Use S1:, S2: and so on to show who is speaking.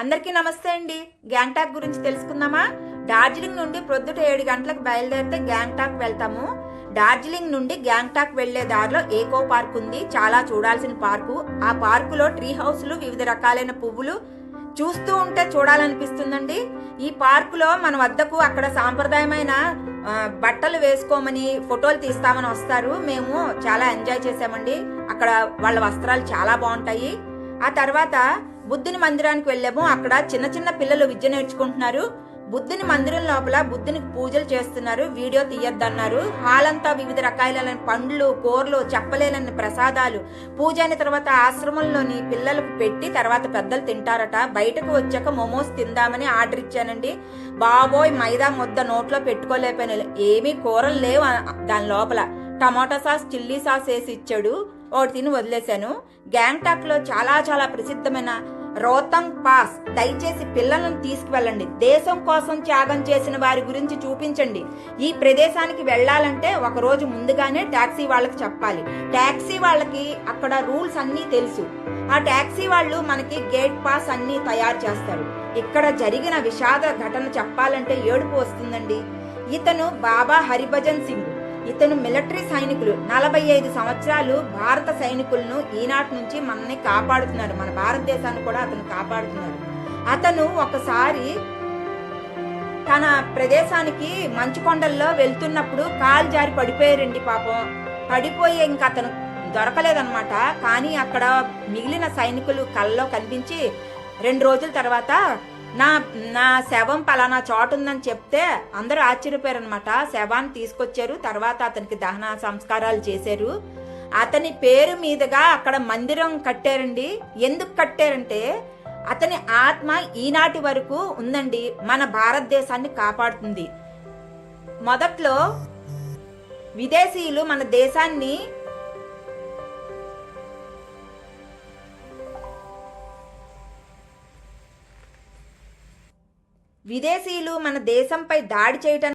S1: అందరికీ నమస్తే అండి. గ్యాంగ్టాక్ గురించి తెలుసుకుందామా? డార్జిలింగ్ నుండి ప్రొద్దుట ఏడు గంటలకు బయలుదేరితే గ్యాంగ్టాక్ వెళ్తాము. డార్జిలింగ్ నుండి గ్యాంగ్టాక్ వెళ్ళే దారిలో ఏకో పార్క్ ఉంది. చాలా చూడాల్సిన పార్కు. ఆ పార్కులో ట్రీ హౌస్లు వివిధ రకాలైన పువ్వులు చూస్తూ ఉంటే చూడాలనిపిస్తుందండి. ఈ పార్కులో మన వద్దకు అక్కడ సాంప్రదాయమైన బట్టలు వేసుకోమని ఫోటోలు తీస్తామని వస్తారు. మేము చాలా ఎంజాయ్ చేసామండి అక్కడ వాళ్ళ వస్త్రాలు చాలా బాగుంటాయి. ఆ తర్వాత బుద్ధుని మందిరానికి వెళ్ళాము. అక్కడ చిన్న చిన్న పిల్లలు విద్య నేర్చుకుంటున్నారు. బుద్ధుని మందిరం లోపల బుద్ధునికి పూజలు చేస్తున్నారు. వీడియో తీయొద్దన్నారు. హాల్ అంతా వివిధ రకాలైన పండ్లు కూరలు చెప్పలేనన్ని ప్రసాదాలు. పూజ అయిన తర్వాత ఆశ్రమంలోని పిల్లలకు పెట్టి తర్వాత పెద్దలు తింటారట. బయటకు వచ్చాక మోమోస్ తిందామని ఆర్డర్ ఇచ్చానండి. బాబోయ్ మైదా ముద్ద నోట్లో పెట్టుకోలేకపోయినా. ఏమీ కూరలు లేవు దాని లోపల. టమాటా సాస్ చిల్లీ సాస్ వేసి ఇచ్చాడు. ఒకటి తిని వదిలేశాను. గ్యాంగ్టాక్లో చాలా చాలా ప్రసిద్ధమైన రోతంగ్ పాస్. దయచేసి పిల్లలను తీసుకువెళ్ళండి. దేశం కోసం త్యాగం చేసిన వారి గురించి చూపించండి. ఈ ప్రదేశానికి వెళ్ళాలంటే ఒక రోజు ముందుగానే ట్యాక్సీ వాళ్ళకి చెప్పాలి. ట్యాక్సీ వాళ్ళకి అక్కడ రూల్స్ అన్నీ తెలుసు. ఆ ట్యాక్సీ వాళ్ళు మనకి గేట్ పాస్ అన్నీ తయారు చేస్తారు. ఇక్కడ జరిగిన విషాద ఘటన చెప్పాలంటే ఏడుపు వస్తుందండి. ఇతను బాబా హరిభజన్ సింగ్. ఇతను మిలిటరీ సైనికులు. నలభై ఐదు సంవత్సరాలు భారత సైనికులను ఈనాటి నుంచి మనల్ని కాపాడుతున్నారు. మన భారతదేశాన్ని కూడా అతను కాపాడుతున్నారు. అతను ఒకసారి తన ప్రదేశానికి మంచు కొండల్లో వెళ్తున్నప్పుడు కాలు జారి పడిపోయారండి పాపం. పడిపోయి ఇంక అతను దొరకలేదన్నమాట. కానీ అక్కడ మిగిలిన సైనికులు కళ్ళలో కనిపించి రెండు రోజుల తర్వాత నా నా శవం పలానా చోటు ఉందని చెప్తే అందరూ ఆశ్చర్యపోయారనమాట శవాన్ని తీసుకొచ్చారు తర్వాత అతనికి దహన సంస్కారాలు చేశారు. అతని పేరు మీదుగా అక్కడ మందిరం కట్టారండి. ఎందుకు కట్టారంటే అతని ఆత్మ ఈనాటి వరకు ఉందండి మన భారతదేశాన్ని కాపాడుతుంది. మొదట్లో విదేశీయులు మన దేశాన్ని విదేశీయులు మన దేశంపై దాడి చేయటం